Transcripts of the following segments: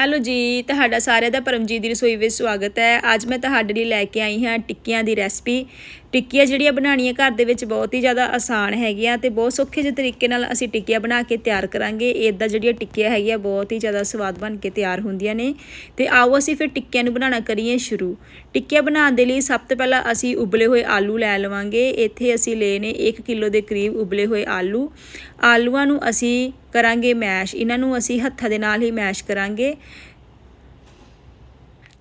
Hello ਜੀ, ਤੁਹਾਡਾ ਸਾਰਿਆਂ ਦਾ ਪਰਮਜੀਤ ਦੀ ਰਸੋਈ ਵਿੱਚ ਸਵਾਗਤ ਹੈ। ਅੱਜ ਮੈਂ ਤੁਹਾਡੇ ਲਈ ਲੈ ਕੇ ਆਈ ਹਾਂ ਟਿੱਕੀਆਂ ਦੀ ਰੈਸਪੀ। ਟਿੱਕੀਆਂ ਜਿਹੜੀਆਂ ਬਣਾਉਣੀਆਂ ਘਰ ਦੇ ਵਿੱਚ ਬਹੁਤ ਹੀ ਜ਼ਿਆਦਾ ਆਸਾਨ ਹੈਗੀਆਂ ਤੇ ਬਹੁਤ ਸੌਖੇ ਜਿਹੇ ਤਰੀਕੇ ਨਾਲ ਅਸੀਂ ਟਿੱਕੀਆਂ ਬਣਾ ਕੇ ਤਿਆਰ ਕਰਾਂਗੇ। ਇਦਾਂ ਜਿਹੜੀਆਂ ਟਿੱਕੀਆਂ ਹੈਗੀਆਂ ਬਹੁਤ ਹੀ ਜ਼ਿਆਦਾ ਸਵਾਦ ਬਣ ਕੇ ਤਿਆਰ ਹੁੰਦੀਆਂ ਨੇ। ਤੇ ਆਓ ਅਸੀਂ ਫਿਰ ਟਿੱਕੀਆਂ ਨੂੰ ਬਣਾਉਣਾ ਕਰੀਏ ਸ਼ੁਰੂ। ਟਿੱਕੀਆਂ ਬਣਾਉਣ ਦੇ ਲਈ ਸਭ ਤੋਂ ਪਹਿਲਾਂ ਅਸੀਂ ਉਬਲੇ ਹੋਏ ਆਲੂ ਲੈ ਲਵਾਂਗੇ। ਇੱਥੇ ਅਸੀਂ ਲਏ ਨੇ 1 ਕਿਲੋ ਦੇ ਕਰੀਬ ਉਬਲੇ ਹੋਏ ਆਲੂ। ਆਲੂਆਂ ਨੂੰ ਅਸੀਂ ਕਰਾਂਗੇ ਮੈਸ਼। ਇਹਨਾਂ ਨੂੰ ਅਸੀਂ ਹੱਥਾਂ ਦੇ ਨਾਲ ਹੀ ਮੈਸ਼ ਕਰਾਂਗੇ।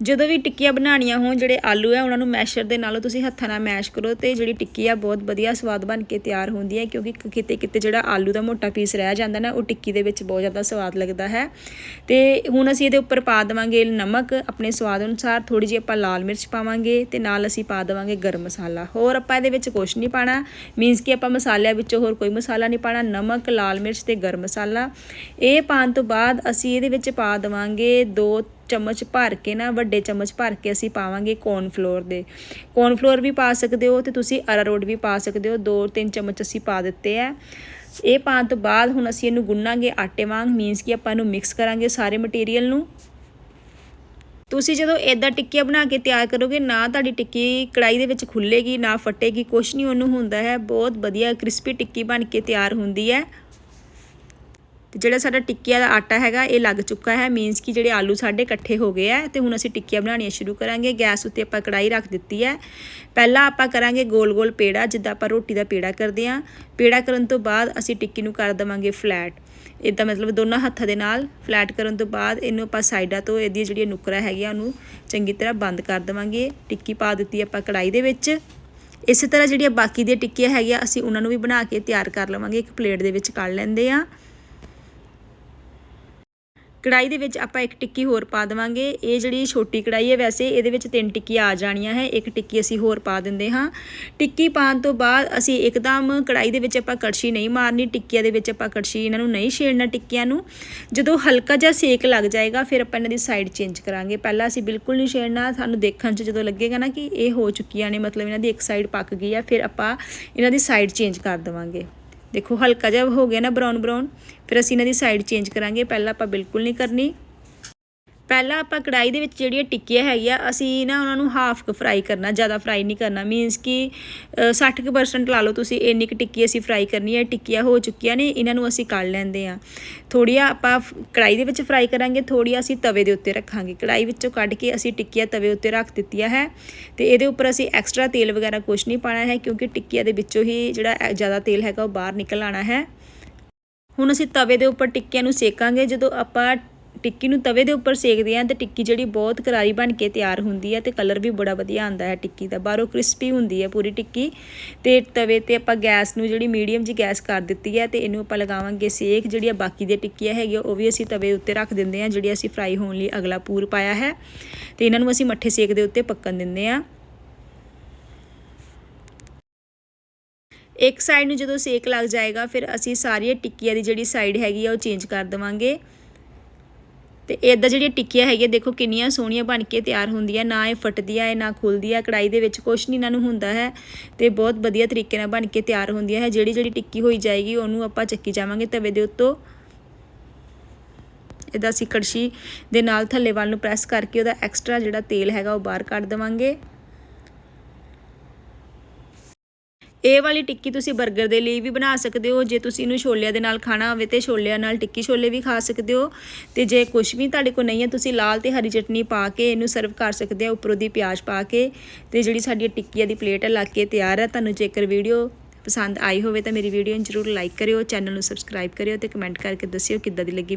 ਜਦੋਂ ਵੀ ਟਿੱਕੀਆਂ ਬਣਾਉਣੀਆਂ ਹੋਣ, ਜਿਹੜੇ ਆਲੂ ਹੈ, ਉਹਨਾਂ ਨੂੰ ਮੈਸ਼ਰ ਦੇ ਨਾਲੋਂ ਤੁਸੀਂ ਹੱਥਾਂ ਨਾਲ ਮੈਸ਼ ਕਰੋ ਤੇ ਜਿਹੜੀ ਟਿੱਕੀ ਆ, ਬਹੁਤ ਵਧੀਆ ਸਵਾਦ ਬਣ ਕੇ ਤਿਆਰ ਹੁੰਦੀ ਹੈ, ਕਿਉਂਕਿ ਕਿਤੇ ਕਿਤੇ ਜਿਹੜਾ ਆਲੂ ਦਾ ਮੋਟਾ ਪੀਸ ਰਹਿ ਜਾਂਦਾ ਨਾ, ਉਹ ਟਿੱਕੀ ਦੇ ਵਿੱਚ ਬਹੁਤ ਜ਼ਿਆਦਾ ਸਵਾਦ ਲੱਗਦਾ ਹੈ। ਤੇ ਹੁਣ ਅਸੀਂ ਇਹਦੇ ਉੱਪਰ ਪਾ ਦੇਵਾਂਗੇ ਨਮਕ, ਆਪਣੇ ਸਵਾਦ ਅਨੁਸਾਰ ਥੋੜੀ ਜਿਹੀ ਆਪਾਂ ਲਾਲ ਮਿਰਚ ਪਾਵਾਂਗੇ ਤੇ ਨਾਲ ਅਸੀਂ ਪਾ ਦੇਵਾਂਗੇ ਗਰਮ ਮਸਾਲਾ। ਹੋਰ ਆਪਾਂ ਇਹਦੇ ਵਿੱਚ ਕੁਝ ਨਹੀਂ ਪਾਣਾ ਮੀਨਸ ਕਿ ਆਪਾਂ ਮਸਾਲਿਆਂ ਵਿੱਚੋਂ ਹੋਰ ਕੋਈ ਮਸਾਲਾ ਨਹੀਂ ਪਾਣਾ, ਨਮਕ, ਲਾਲ ਮਿਰਚ ਤੇ ਗਰਮ ਮਸਾਲਾ। ਇਹ ਪਾਣ ਤੋਂ ਬਾਅਦ ਅਸੀਂ ਇਹਦੇ ਵਿੱਚ ਪਾ ਦੇਵਾਂਗੇ ਦੋ ਚਮਚ ਭਰ ਕੇ ਨਾ, ਵੱਡੇ ਚਮਚ ਭਰ ਕੇ ਅਸੀਂ ਪਾਵਾਂਗੇ ਕੌਰਨ ਫਲੋਰ ਦੇ। ਕੌਰਨ ਫਲੋਰ ਵੀ ਪਾ ਸਕਦੇ ਹੋ ਤੇ ਤੁਸੀਂ ਅਰਾਰੋਟ ਵੀ ਪਾ ਸਕਦੇ ਹੋ। ਦੋ ਤਿੰਨ ਚਮਚ ਅਸੀਂ ਪਾ ਦਿੱਤੇ ਆ। ਇਹ ਪਾਉਣ ਤੋਂ ਬਾਅਦ ਹੁਣ ਅਸੀਂ ਇਹਨੂੰ ਗੁੰਨਾਂਗੇ ਆਟੇ ਵਾਂਗ ਮੀਨਸ ਕਿ ਆਪਾਂ ਇਹਨੂੰ ਮਿਕਸ ਕਰਾਂਗੇ ਸਾਰੇ ਮਟੀਰੀਅਲ ਨੂੰ। ਤੁਸੀਂ ਜਦੋਂ ਇਦਾਂ ਟਿੱਕੀਆਂ ਬਣਾ ਕੇ ਤਿਆਰ ਕਰੋਗੇ, ਨਾ ਤੁਹਾਡੀ ਟਿੱਕੀ ਕੜਾਈ ਦੇ ਵਿੱਚ ਖੁੱਲੇਗੀ, ਨਾ ਫਟੇਗੀ, ਕੁਛ ਨਹੀਂ ਉਹਨੂੰ ਹੁੰਦਾ ਹੈ। ਬਹੁਤ ਵਧੀਆ ਕ੍ਰਿਸਪੀ ਟਿੱਕੀ ਬਣ ਕੇ ਤਿਆਰ ਹੁੰਦੀ ਹੈ। ਤੇ ਜਿਹੜਾ ਸਾਡਾ ਟਿੱਕੀਆਂ ਦਾ ਆਟਾ ਹੈਗਾ, ਇਹ ਲੱਗ ਚੁੱਕਾ ਹੈ। ਮੀਨਸ ਕਿ ਜਿਹੜੇ ਆਲੂ ਸਾਡੇ ਇਕੱਠੇ ਹੋ ਗਏ ਆ ਤੇ ਹੁਣ ਅਸੀਂ ਟਿੱਕੀਆਂ ਬਣਾਉਣੀਆਂ ਸ਼ੁਰੂ ਕਰਾਂਗੇ। ਗੈਸ ਉੱਤੇ ਆਪਾਂ ਕੜਾਈ ਰੱਖ ਦਿੱਤੀ ਹੈ। ਪਹਿਲਾਂ ਆਪਾਂ ਕਰਾਂਗੇ ਗੋਲ-ਗੋਲ ਪੇੜਾ, ਜਿੱਦਾਂ ਆਪਾਂ ਰੋਟੀ ਦਾ ਪੇੜਾ ਕਰਦੇ ਆ ਪੇੜਾ ਕਰਨ ਤੋਂ ਬਾਅਦ ਅਸੀਂ ਟਿੱਕੀ ਨੂੰ ਕਰ ਦਵਾਂਗੇ ਫਲੈਟ ਇਦਾਂ ਮਤਲਬ ਦੋਨਾਂ ਹੱਥਾਂ ਦੇ ਨਾਲ ਫਲੈਟ ਕਰਨ ਤੋਂ ਬਾਅਦ ਇਹਨੂੰ ਆਪਾਂ ਸਾਈਡਾਂ ਤੋਂ ਇਹਦੀ ਜਿਹੜੀਆਂ ਨੁਕਰਾ ਹੈਗੀਆਂ, ਉਹਨੂੰ ਚੰਗੀ ਤਰ੍ਹਾਂ ਬੰਦ ਕਰ ਦਵਾਂਗੇ। ਟਿੱਕੀ ਪਾ ਦਿੱਤੀ ਆਪਾਂ ਕੜਾਈ ਦੇ ਵਿੱਚ। ਇਸੇ ਤਰ੍ਹਾਂ ਜਿਹੜੀਆਂ ਬਾਕੀ ਦੀਆਂ ਟਿੱਕੀਆਂ ਹੈਗੀਆਂ, ਅਸੀਂ ਉਹਨਾਂ ਨੂੰ ਵੀ ਬਣਾ ਕੇ ਤਿਆਰ ਕਰ ਲਵਾਂਗੇ। ਇੱਕ ਪਲੇਟ ਦੇ ਵਿੱਚ ਕੱਢ ਲੈਂਦੇ ਆ ਕੜਾਈ ਦੇ ਵਿੱਚ ਆਪਾਂ ਇੱਕ ਟਿੱਕੀ ਹੋਰ ਪਾ ਦੇਵਾਂਗੇ। ਇਹ ਜਿਹੜੀ ਛੋਟੀ ਕੜਾਈ ਹੈ, ਵੈਸੇ ਇਹਦੇ ਵਿੱਚ ਤਿੰਨ ਟਿੱਕੀਆਂ ਆ ਜਾਣੀਆਂ ਹੈ। ਇੱਕ ਟਿੱਕੀ ਅਸੀਂ ਹੋਰ ਪਾ ਦਿੰਦੇ ਹਾਂ। ਟਿੱਕੀ ਪਾਉਣ ਤੋਂ ਬਾਅਦ ਅਸੀਂ ਇੱਕਦਮ ਕੜਾਈ ਦੇ ਵਿੱਚ ਆਪਾਂ ਕੜਛੀ ਨਹੀਂ ਮਾਰਨੀ, ਟਿੱਕੀਆਂ ਦੇ ਵਿੱਚ ਆਪਾਂ ਕੜਛੀ ਇਹਨਾਂ ਨੂੰ ਨਹੀਂ ਛੇੜਨਾ ਟਿੱਕੀਆਂ ਨੂੰ। ਜਦੋਂ ਹਲਕਾ ਜਿਹਾ ਸੇਕ ਲੱਗ ਜਾਏਗਾ, ਫਿਰ ਆਪਾਂ ਇਹਨਾਂ ਦੀ ਸਾਈਡ ਚੇਂਜ ਕਰਾਂਗੇ। ਪਹਿਲਾਂ ਅਸੀਂ ਬਿਲਕੁਲ ਨਹੀਂ ਛੇੜਨਾ, ਸਾਨੂੰ ਦੇਖਣ 'ਚ ਜਦੋਂ ਲੱਗੇਗਾ ਨਾ ਕਿ ਇਹ ਹੋ ਚੁੱਕੀਆਂ ਨੇ, ਮਤਲਬ ਇਹਨਾਂ ਦੀ ਇੱਕ ਸਾਈਡ ਪੱਕ ਗਈ ਹੈ, ਫਿਰ ਆਪਾਂ ਇਹਨਾਂ ਦੀ ਸਾਈਡ ਚੇਂਜ ਕਰ ਦੇਵਾਂਗੇ। ਦੇਖੋ ਹਲਕਾ ਜਿਹਾ ਹੋ ਗਿਆ ਨਾ ਬਰਾਊਨ ਬਰਾਊਨ ਫਿਰ ਅਸੀਂ ਇਹਨਾਂ ਦੀ ਸਾਈਡ ਚੇਂਜ ਕਰਾਂਗੇ। ਪਹਿਲਾਂ ਆਪਾਂ ਬਿਲਕੁਲ ਨਹੀਂ ਕਰਨੀ। ਪਹਿਲਾਂ ਆਪਾਂ ਕੜਾਈ ਦੇ ਵਿੱਚ ਜਿਹੜੀਆਂ ਟਿੱਕੀਆਂ ਹੈਗੀਆਂ, ਅਸੀਂ ਨਾ ਉਹਨਾਂ ਨੂੰ ਹਾਫ ਕ ਫਰਾਈ ਕਰਨਾ, ਜ਼ਿਆਦਾ ਫਰਾਈ ਨਹੀਂ ਕਰਨਾ। ਮੀਨਸ ਕਿ 60% ਲਾ ਲਓ ਤੁਸੀਂ, ਇੰਨੀ ਕੁ ਟਿੱਕੀ ਅਸੀਂ ਫਰਾਈ ਕਰਨੀ ਹੈ, ਟਿੱਕੀਆਂ ਹੋ ਚੁੱਕੀਆਂ ਨੇ, ਇਹਨਾਂ ਨੂੰ ਅਸੀਂ ਕੱਢ ਲੈਂਦੇ ਆ ਥੋੜੀਆਂ ਆਪਾਂ ਕੜਾਈ ਦੇ ਵਿੱਚ ਫਰਾਈ ਕਰਾਂਗੇ ਥੋੜੀਆਂ ਅਸੀਂ ਤਵੇ ਦੇ ਉੱਤੇ ਰੱਖਾਂਗੇ। ਕੜਾਈ ਵਿੱਚੋਂ ਕੱਢ ਕੇ ਅਸੀਂ ਟਿੱਕੀਆਂ ਤਵੇ ਉੱਤੇ ਰੱਖ ਦਿੱਤੀਆਂ ਹੈ, ਤੇ ਇਹਦੇ ਉੱਪਰ ਅਸੀਂ ਐਕਸਟਰਾ ਤੇਲ ਵਗੈਰਾ ਕੁਝ ਨਹੀਂ ਪਾਣਾ ਹੈ, ਕਿਉਂਕਿ ਟਿੱਕੀਆਂ ਦੇ ਵਿੱਚੋਂ ਹੀ ਜਿਹੜਾ ਜ਼ਿਆਦਾ ਤੇਲ ਹੈਗਾ, ਉਹ ਬਾਹਰ ਨਿਕਲ ਆਣਾ ਹੈ। ਹੁਣ ਅਸੀਂ ਤਵੇ ਦੇ ਉੱਪਰ ਟਿੱਕੀਆਂ ਨੂੰ ਸੇਕਾਂਗੇ, ਜਦੋਂ ਆਪਾਂ ਟਿੱਕੀ ਨੂੰ ਤਵੇ ਦੇ ਉੱਪਰ ਸੇਕਦੇ ਆਂ ਤੇ ਟਿੱਕੀ ਜਿਹੜੀ ਬਹੁਤ ਕਰਾਰੀ ਬਣ ਕੇ ਤਿਆਰ ਹੁੰਦੀ ਹੈ ਤੇ ਕਲਰ ਵੀ ਬੜਾ ਵਧੀਆ ਆਉਂਦਾ ਹੈ ਟਿੱਕੀ ਦਾ, ਬਾਹਰੋਂ ਕ੍ਰਿਸਪੀ ਹੁੰਦੀ ਹੈ ਪੂਰੀ ਟਿੱਕੀ ਤੇ ਤਵੇ ਤੇ ਆਪਾਂ ਗੈਸ ਨੂੰ ਜਿਹੜੀ ਮੀਡੀਅਮ ਜੀ ਗੈਸ ਕਰ ਦਿੱਤੀ ਹੈ ਤੇ ਇਹਨੂੰ ਆਪਾਂ ਲਗਾਵਾਂਗੇ ਸੇਕ ਜਿਹੜੀਆਂ ਬਾਕੀ ਦੀਆਂ ਟਿੱਕੀਆਂ ਹੈਗੀਆਂ ਉਹ ਵੀ ਅਸੀਂ ਤਵੇ ਉੱਤੇ ਰੱਖ ਦਿੰਦੇ ਆਂ ਜਿਹੜੀ ਅਸੀਂ ਫਰਾਈ ਹੋਣ ਲਈ ਅਗਲਾ ਪੂਰ ਪਾਇਆ ਹੈ ਤੇ ਇਹਨਾਂ ਨੂੰ ਅਸੀਂ ਮੱਠੇ ਸੇਕ ਦੇ ਉੱਤੇ ਪੱਕਣ ਦਿੰਦੇ ਆਂ ਇੱਕ ਸਾਈਡ ਨੂੰ ਜਦੋਂ ਸੇਕ ਲੱਗ ਜਾਏਗਾ ਫਿਰ ਅਸੀਂ ਸਾਰੀਆਂ ਟਿੱਕੀਆਂ ਦੀ ਜਿਹੜੀ ਸਾਈਡ ਹੈਗੀ ਆ ਉਹ ਚੇਂਜ ਕਰ ਦੇਵਾਂਗੇ। ਤੇ ਇਦਾਂ ਜਿਹੜੀਆਂ ਟਿੱਕੀਆਂ ਹੈਗੀਆਂ, ਦੇਖੋ ਕਿੰਨੀਆਂ ਸੋਹਣੀਆਂ ਬਣ ਕੇ ਤਿਆਰ ਹੁੰਦੀਆਂ, ਨਾ ਇਹ ਫਟਦੀਆਂ ਹੈ ਨਾ ਖੁੱਲਦੀਆਂ ਕੜਾਈ ਦੇ ਵਿੱਚ ਕੁਝ ਨਹੀਂ ਇਹਨਾਂ ਨੂੰ ਹੁੰਦਾ ਹੈ ਤੇ ਬਹੁਤ ਵਧੀਆ ਤਰੀਕੇ ਨਾਲ ਬਣ ਕੇ ਤਿਆਰ ਹੁੰਦੀਆਂ ਹੈ। ਜਿਹੜੀ ਜਿਹੜੀ ਟਿੱਕੀ ਹੋਈ ਜਾਏਗੀ, ਉਹਨੂੰ ਆਪਾਂ ਚੱਕੀ ਜਾਵਾਂਗੇ ਤਵੇ ਦੇ ਉੱਤੋਂ। ਇਦਾਂ ਅਸੀਂ ਕੜਛੀ ਦੇ ਨਾਲ ਥੱਲੇ ਵੱਲ ਨੂੰ ਪ੍ਰੈਸ ਕਰਕੇ ਉਹਦਾ ਐਕਸਟਰਾ ਜਿਹੜਾ ਤੇਲ ਹੈਗਾ, ਉਹ ਬਾਹਰ ਕੱਢ ਦੇਵਾਂਗੇ। ਇਹ ਵਾਲੀ ਟਿੱਕੀ ਤੁਸੀਂ 버ਗਰ ਦੇ ਲਈ ਵੀ ਬਣਾ ਸਕਦੇ ਹੋ। ਜੇ ਤੁਸੀਂ ਇਹਨੂੰ ਛੋਲਿਆਂ ਦੇ ਨਾਲ ਖਾਣਾ ਹੋਵੇ ਤੇ ਛੋਲਿਆਂ ਨਾਲ ਟਿੱਕੀ ਛੋਲੇ ਵੀ ਖਾ ਸਕਦੇ ਹੋ। ਤੇ ਜੇ ਕੁਝ ਵੀ ਤੁਹਾਡੇ ਕੋਲ ਨਹੀਂ ਹੈ, ਤੁਸੀਂ ਲਾਲ ਤੇ ਹਰੀ ਚਟਨੀ ਪਾ ਕੇ ਇਹਨੂੰ ਸਰਵ ਕਰ ਸਕਦੇ ਹੋ, ਉੱਪਰੋਂ ਦੀ ਪਿਆਜ਼ ਪਾ ਕੇ। ਤੇ ਜਿਹੜੀ ਸਾਡੀ ਟਿੱਕੀਆਂ ਦੀ ਪਲੇਟ ਹੈ ਲੱਗ ਕੇ ਤਿਆਰ ਹੈ। ਤੁਹਾਨੂੰ ਜੇਕਰ ਵੀਡੀਓ ਪਸੰਦ ਆਈ ਹੋਵੇ ਤਾਂ ਮੇਰੀ ਵੀਡੀਓ ਨੂੰ ਜ਼ਰੂਰ ਲਾਈਕ ਕਰਿਓ, ਚੈਨਲ ਨੂੰ ਸਬਸਕ੍ਰਾਈਬ ਕਰਿਓ ਤੇ ਕਮੈਂਟ ਕਰਕੇ ਦੱਸਿਓ ਕਿੱਦਾਂ ਦੀ ਲੱਗੀ